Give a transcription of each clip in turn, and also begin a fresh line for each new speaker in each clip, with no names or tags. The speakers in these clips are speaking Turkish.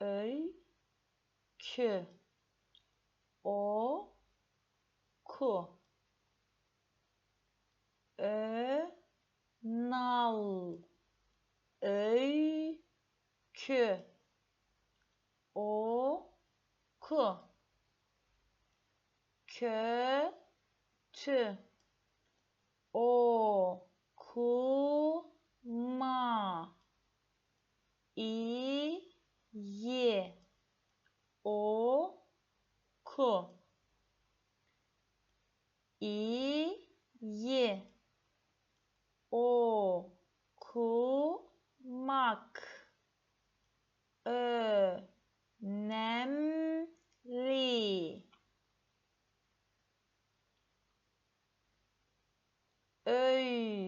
öykü. O ku ö nal öykü. O ku kötü. O ku ma iyi o ku. İyi o kumak önemli. Öyküyü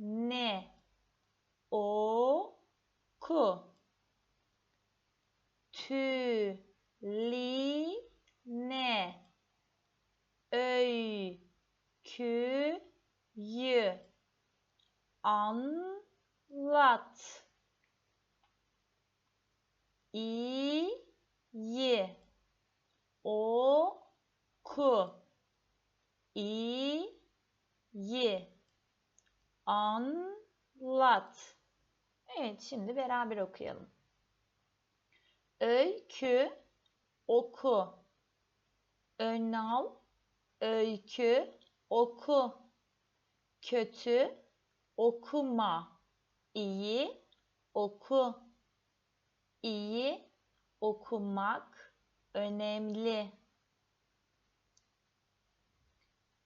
tane tane oku tüline öyküyü anlat. İyi oku iyi anlat. Evet şimdi beraber okuyalım. Öykü oku. Önal öykü oku. Kötü okuma. İyi oku. İyi okumak önemli.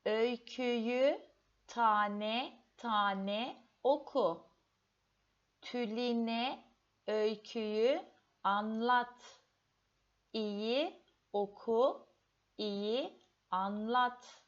Öyküyü tane tane oku. Tüline öyküyü anlat. İyi oku iyi anlat